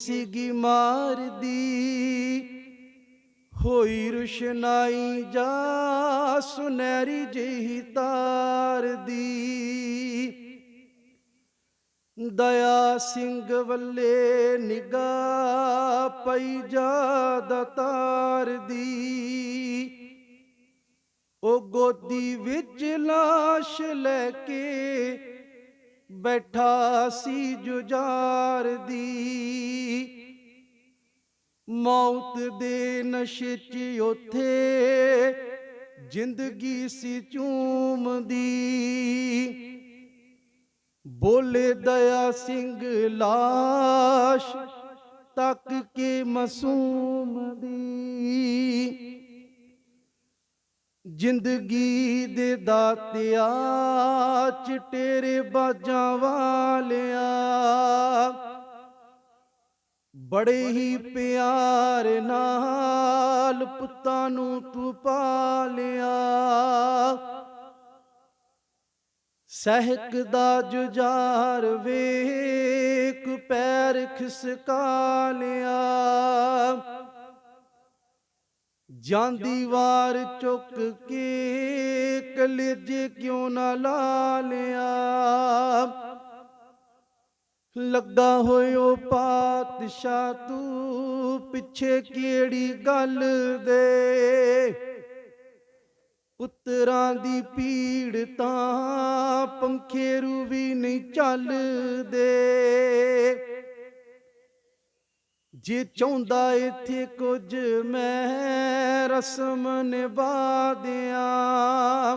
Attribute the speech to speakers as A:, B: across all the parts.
A: ਸੀਗੀ ਮਾਰਦੀ। ਹੋਈ ਰੁਸ਼ਨਾਈ ਜਾ ਸੁਨਹਿਰੀ ਜਿਹੀ ਤਾਰ ਦੀ ਦਇਆ ਸਿੰਘ ਵੱਲੇ ਨਿਗਾਹ ਪਈ ਜਾ ਤਾਰ ਦੀ ਉਹ ਗੋਦੀ ਵਿੱਚ ਲਾਸ਼ ਲੈ ਕੇ ਬੈਠਾ ਸੀ ਜੁਝਾਰ ਦੀ। ਮੌਤ ਦੇ ਨਸ਼ੇ 'ਚ ਉਥੇ ਜ਼ਿੰਦਗੀ ਸੀ ਚੂਮਦੀ ਬੋਲੇ ਦਇਆ ਸਿੰਘ ਲਾਸ਼ ਤੱਕ ਕੇ ਮਾਸੂਮ ਦੀ। ਜ਼ਿੰਦਗੀ ਦੇ ਦਾਤਿਆ, ਚਟੇਰੇ ਬਾਜਾਂ ਵਾਲਿਆ। ਬੜੇ ਹੀ ਪਿਆਰ ਨਾਲ ਪੁੱਤਾਂ ਨੂੰ ਤੂੰ ਪਾਲਿਆ ਸਹਿਕ ਦਾ ਜੁਝਾਰ ਵੇਖ ਪੈਰ ਖਿਸਕਾ ਲਿਆ। ਜਾਂਦੀ ਵਾਰ ਚੁੱਕ ਕੇ ਕਲੇਜੇ ਕਿਉਂ ਨਾ ਲਾ ਲਿਆ? ਲੱਗਾ ਹੋਇਓ ਪਾਤਸ਼ਾਹ ਤੂੰ ਪਿੱਛੇ ਕਿਹੜੀ ਗੱਲ ਦੇ? ਪੁੱਤਰਾਂ ਦੀ ਪੀੜ ਤਾਂ ਪੰਖੇਰੂ ਵੀ ਨਹੀਂ ਚੱਲਦੇ। ਜੇ ਚਾਹੁੰਦਾ ਇੱਥੇ ਕੁਝ ਮੈਂ ਰਸਮ ਨਿਭਾ ਦਿਆਂ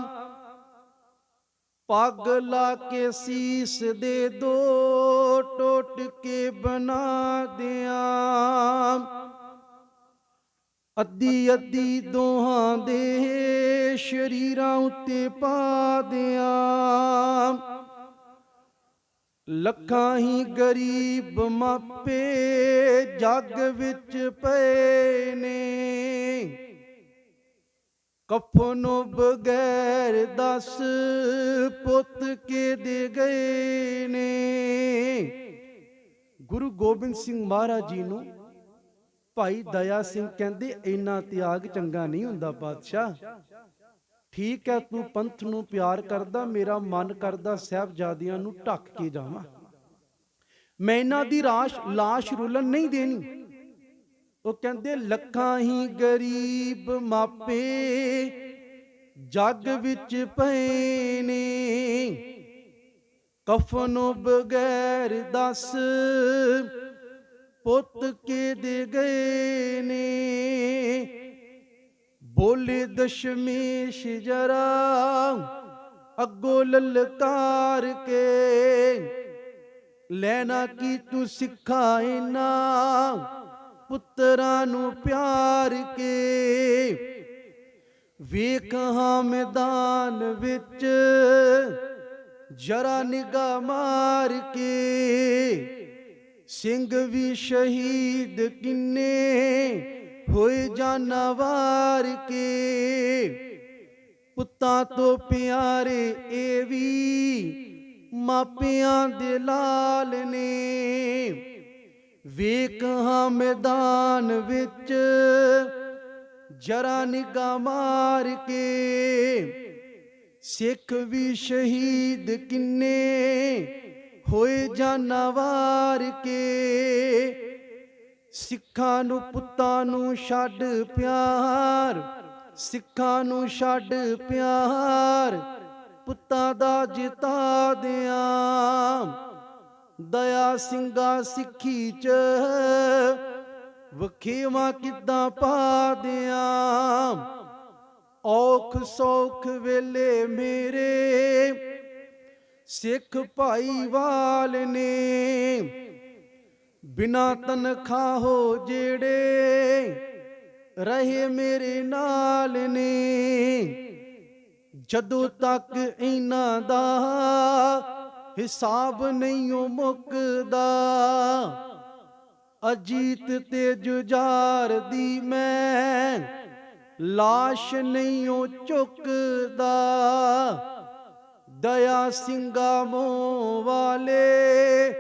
A: ਪੱਗ ਲਾ ਕੇ ਸੀਸ ਦੇ ਦੋ ਟੋਟ ਕੇ ਬਣਾ ਦਿਆਂ। ਅੱਧੀ ਅੱਧੀ ਦੋਹਾਂ ਦੇ ਸ਼ਰੀਰਾਂ ਉੱਤੇ ਪਾ ਦਿਆਂ। ਲੱਖਾਂ ਹੀ ਗਰੀਬ ਮਾਪੇ ਜੱਗ ਵਿੱਚ ਪਏ ਨੇ। ਕਫਨੋਂ ਬਗੈਰ ਦਸ ਪੁੱਤ ਕੇ ਦੇ ਗਏ ਨੇ? ਗੁਰੂ ਗੋਬਿੰਦ ਸਿੰਘ ਮਹਾਰਾਜ ਜੀ ਨੂੰ ਭਾਈ ਦਇਆ ਸਿੰਘ ਕਹਿੰਦੇ, ਇੰਨਾ ਤਿਆਗ ਚੰਗਾ ਨਹੀਂ ਹੁੰਦਾ ਬਾਦਸ਼ਾਹ ਠੀਕ ਹੈ, ਤੂੰ ਪੰਥ ਨੂੰ ਪਿਆਰ ਕਰਦਾ, ਮੇਰਾ ਮਨ ਕਰਦਾ ਸਾਹਿਬਜ਼ਾਦਿਆਂ ਨੂੰ ਢੱਕ ਕੇ ਜਾਵਾਂ। ਮੈਂ ਇਹਨਾਂ ਦੀ ਰਾਸ਼ ਲਾਸ਼ ਰੁਲਣ ਨਹੀਂ ਦੇਣੀ। ਉਹ ਕਹਿੰਦੇ, ਲੱਖਾਂ ਹੀ ਗਰੀਬ ਮਾਪੇ ਜੱਗ ਵਿੱਚ ਪਏ ਨੇ। ਕਫਨੋਂ ਬਗੈਰ ਦਸ ਪੁੱਤ ਕੇ ਦੇ ਗਏ ਨੇ। ਬੋਲੇ ਦਸ਼ਮੇਸ਼ ਜਰਾ ਅੱਗੋ ਲਲਕਾਰ ਕੇ, ਲੈਣਾ ਕੀ ਤੂੰ ਸਿਖਾਇਨਾ ਪੁੱਤਰਾਂ ਨੂੰ ਪਿਆਰ ਕੇ ਵੇਖ ਹਾਂ ਮੈਦਾਨ ਵਿੱਚ, ਜਰਾ ਨਿਗਾ ਮਾਰ ਕੇ। ਸਿੰਘ ਵੀ ਸ਼ਹੀਦ ਕਿੰਨੇ ਹੋਏ ਜਾਨਵਾਰ ਕੇ। ਪੁੱਤਾਂ ਤੋਂ ਪਿਆਰੇ ਇਹ ਵੀ ਮਾਪਿਆਂ ਦੇ ਲਾਲ ਨੇ। ਵੇਖ ਹਾਂ ਮੈਦਾਨ ਵਿੱਚ, ਜਰਾ ਨਿਗਾਹ ਮਾਰ ਕੇ। ਸਿੱਖ ਵੀ ਸ਼ਹੀਦ ਕਿੰਨੇ ਹੋਏ ਜਾਨਵਾਰ ਕੇ। ਸਿੱਖਾਂ ਨੂੰ ਪੁੱਤਾਂ ਨੂੰ ਛੱਡ ਪਿਆਰ, ਸਿੱਖਾਂ ਨੂੰ ਛੱਡ ਪਿਆਰ, ਪੁੱਤਾਂ ਦਾ ਜਿਤਾ ਦਿਆਂ। ਦਇਆ ਸਿੰਘਾ ਸਿੱਖੀ ਚ ਵਖੀਵਾ ਕਿਦਾਂ ਪਾ ਦਿਆਂ? ਔਖ ਸੌਖ ਵੇਲੇ ਮੇਰੇ ਸਿੱਖ ਭਾਈ ਵਾਲ ਨੇ ਬਿਨਾ ਤਨਖਾਹੋ ਜਿਹੜੇ ਰਹੇ ਮੇਰੇ ਨਾਲ ਨੇ। ਜਦੋਂ ਤੱਕ ਇਹਨਾਂ ਦਾ ਹਿਸਾਬ ਨਹੀਂ ਉਹ ਮੁੱਕਦਾ। ਅਜੀਤ ਤੇ ਜੁਝਾਰ ਦੀ ਮੈਂ, ਲਾਸ਼ ਨਹੀਂ ਉਹ ਚੁੱਕਦਾ। ਦਇਆ ਸਿੰਘਾ ਮੋਹ ਵਾਲੇ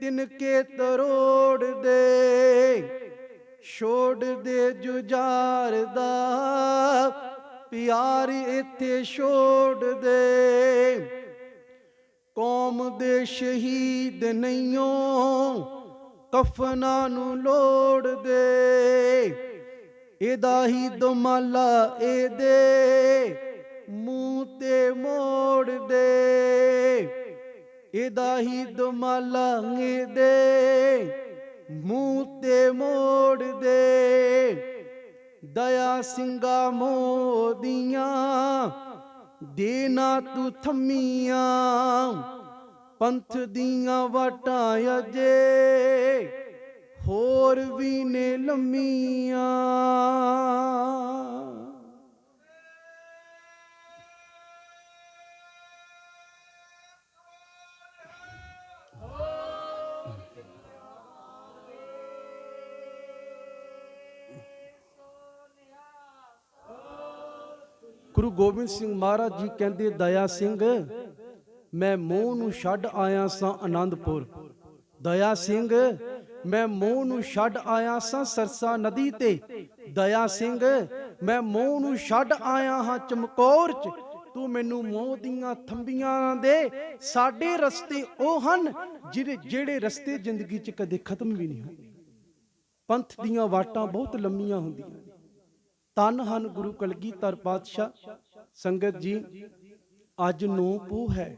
A: ਤਿਨ ਕੇ ਤਰੋੜ ਦੇ, ਛੋੜ ਦੇ ਜੁਝਾਰ ਦਾ ਪਿਆਰ ਇੱਥੇ ਛੋੜ ਦੇ। ਕੌਮ ਦੇ ਸ਼ਹੀਦ ਨਹੀਂਓ ਕਫਨਾਂ ਨੂੰ ਲੋੜ ਦੇ। ਇਹਦਾ ਹੀ ਦਮਾਲਾ ਇਹਦੇ, ਮੂੰਹ ਤੇ ਮੋੜ ਦੇ। ਇਹਦਾ ਹੀ ਦਮਾਲਾ ਇਹਦੇ, ਮੂੰਹ ਤੇ ਮੋੜ ਦੇ। ਦਇਆ ਸਿੰਘਾ ਮੋਦੀਆਂ ਦੇ ਨਾ ਤੂੰ ਥੰਮੀਆਂ ਪੰਥ ਦੀਆਂ ਵਾਟਾਂ ਅਜੇ ਹੋਰ ਵੀ ਨੇ ਲੰਮੀਆਂ। ਗੁਰੂ ਗੋਬਿੰਦ ਸਿੰਘ ਮਹਾਰਾਜ ਜੀ ਕਹਿੰਦੇ, ਦਇਆ ਸਿੰਘ, ਮੈਂ ਮੋਹ ਨੂੰ ਛੱਡ ਆਇਆ ਸਾਂ ਆਨੰਦਪੁਰ ਦਇਆ ਸਿੰਘ, ਮੈਂ ਮੋਹ ਨੂੰ ਛੱਡ ਆਇਆ ਸਾਂ ਸਰਸਾ ਨਦੀ ਤੇ। ਦਇਆ ਸਿੰਘ, ਮੈਂ ਮੋਹ ਨੂੰ ਛੱਡ ਆਇਆ ਹਾਂ ਚਮਕੌਰ ਚ। ਤੂੰ ਮੈਨੂੰ ਮੋਹ ਦੀਆਂ ਥੰਬੀਆਂ ਦੇ ਸਾਡੇ ਰਸਤੇ ਉਹ ਹਨ ਜਿਹੜੇ ਜਿਹੜੇ ਰਸਤੇ ਜ਼ਿੰਦਗੀ ਚ ਕਦੇ ਖਤਮ ਵੀ ਨਹੀਂ ਹੁੰਦੇ। ਪੰਥ ਦੀਆਂ ਵਾਟਾਂ ਬਹੁਤ ਲੰਮੀਆਂ ਹੁੰਦੀਆਂ ਤਨ ਹਨ ਗੁਰੂ ਕਲਗੀਧਰ ਪਾਤਸ਼ਾਹ, ਸੰਗਤ ਜੀ, ਅੱਜ ਨੂੰ ਪੂ ਹੈ।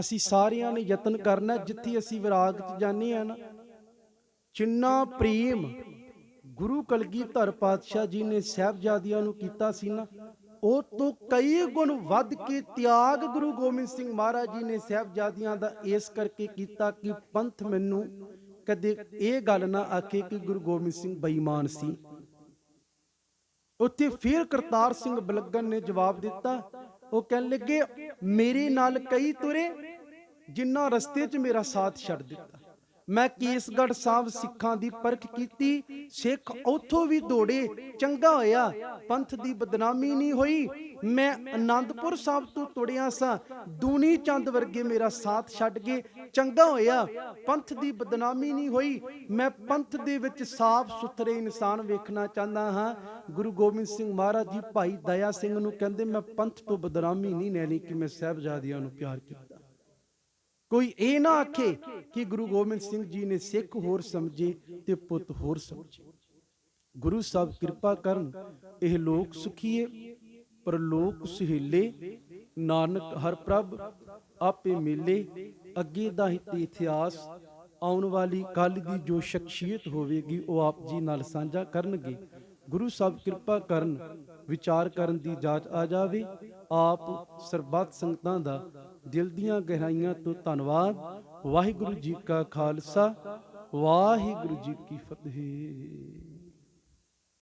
A: ਅਸੀਂ ਸਾਰਿਆਂ ਨੇ ਯਤਨ ਕਰਨਾ ਜਿੱਥੇ ਅਸੀਂ ਵਿਰਾਗ ਚ ਜਾਂਦੇ ਆ ਨਾ। ਜਿੰਨਾ ਪ੍ਰੇਮ ਗੁਰੂ ਕਲਗੀਧਰ ਪਾਤਸ਼ਾਹ ਜੀ ਨੇ ਸਹਿਬਜ਼ਾਦਿਆਂ ਨੂੰ ਕੀਤਾ ਸੀ ਨਾ, ਉਹ ਤੋਂ ਕਈ ਗੁਣ ਵੱਧ ਕੇ ਤਿਆਗ ਗੁਰੂ ਗੋਬਿੰਦ ਸਿੰਘ ਮਹਾਰਾਜ ਜੀ ਨੇ ਸਹਿਬਜ਼ਾਦਿਆਂ ਦਾ ਇਸ ਕਰਕੇ ਕੀਤਾ ਕਿ ਪੰਥ ਮੈਨੂੰ ਕਦੇ ਇਹ ਗੱਲ ਨਾ ਆਖੇ ਕਿ ਗੁਰੂ ਗੋਬਿੰਦ ਸਿੰਘ ਬੇਈਮਾਨ ਸੀ। ਉੱਥੇ ਫਿਰ ਕਰਤਾਰ ਸਿੰਘ ਬਲੱਗਨ ਨੇ ਜਵਾਬ ਦਿੱਤਾ। ਉਹ ਕਹਿਣ ਲੱਗੇ, ਮੇਰੇ ਨਾਲ ਕਈ ਤੁਰੇ, ਜਿਨ੍ਹਾਂ ਰਸਤੇ 'ਚ ਮੇਰਾ ਸਾਥ ਛੱਡ ਦਿੱਤਾ। ਮੈਂ ਕੇਸਗੜ੍ਹ ਸਾਹਿਬ ਸਿੱਖਾਂ ਦੀ ਪਰਖ ਕੀਤੀ, ਸਿੱਖ ਉੱਥੋਂ ਵੀ ਦੌੜੇ, ਚੰਗਾ ਹੋਇਆ, ਪੰਥ ਦੀ ਬਦਨਾਮੀ ਨਹੀਂ ਹੋਈ। ਮੈਂ ਆਨੰਦਪੁਰ ਸਾਹਿਬ ਤੋਂ ਤੁੜਿਆ ਸਾਂ, ਦੂਨੀ ਚੰਦ ਵਰਗੇ ਮੇਰਾ ਸਾਥ ਛੱਡ ਗਏ ਚੰਗਾ ਹੋਇਆ, ਪੰਥ ਦੀ ਬਦਨਾਮੀ ਨਹੀਂ ਹੋਈ। ਮੈਂ ਪੰਥ ਦੇ ਵਿੱਚ ਸਾਫ਼ ਸੁਥਰੇ ਇਨਸਾਨ ਵੇਖਣਾ ਚਾਹੁੰਦਾ ਹਾਂ। ਗੁਰੂ ਗੋਬਿੰਦ ਸਿੰਘ ਮਹਾਰਾਜ ਜੀ, ਭਾਈ ਦਇਆ ਸਿੰਘ ਨੂੰ ਕਹਿੰਦੇ, ਮੈਂ ਪੰਥ ਤੋਂ ਬਦਨਾਮੀ ਨਹੀਂ ਲੈਣੀ ਕਿ ਮੈਂ ਸਹਿਬਜ਼ਾਦਿਆਂ ਨੂੰ ਪਿਆਰ ਕੀਤਾ। ਕੋਈ ਇਹ ਨਾ ਆਖੇ ਕਿ ਗੁਰੂ ਗੋਬਿੰਦ ਸਿੰਘ ਜੀ ਨੇ ਸਿੱਖ ਹੋਰ ਸਮਝੇ ਤੇ ਪੁੱਤ ਹੋਰ ਸਮਝੇ। ਗੁਰੂ ਸਾਹਿਬ ਕਿਰਪਾ ਕਰਨ ਇਹ ਲੋਕ ਸੁਖੀਏ ਪਰ ਲੋਕ ਸੁਹੇਲੇ। ਨਾਨਕ ਹਰ ਪ੍ਰਭ ਆਪੇ ਮਿਲੇ। ਅੱਗੇ ਦਾ ਇਤਿਹਾਸ ਆਉਣ ਵਾਲੀ ਕੱਲ ਦੀ ਜੋ ਸ਼ਖਸੀਅਤ ਹੋਵੇਗੀ ਉਹ ਆਪ ਜੀ ਨਾਲ ਸਾਂਝਾ ਕਰਨਗੇ। ਗੁਰੂ ਸਾਹਿਬ ਕਿਰਪਾ ਕਰਨ ਵਿਚਾਰ ਕਰਨ ਦੀ ਜਾਚ ਆ ਜਾਵੇ। ਆਪ ਸਰਬੱਤ ਸੰਗਤਾਂ ਦਾ ਦਿਲ ਦੀਆਂ ਗਹਿਰਾਈਆਂ ਤੋਂ ਧੰਨਵਾਦ। ਵਾਹਿਗੁਰੂ ਜੀ ਕਾ ਖਾਲਸਾ ਵਾਹਿਗੁਰੂ ਜੀ ਕੀ ਫਤਿਹ।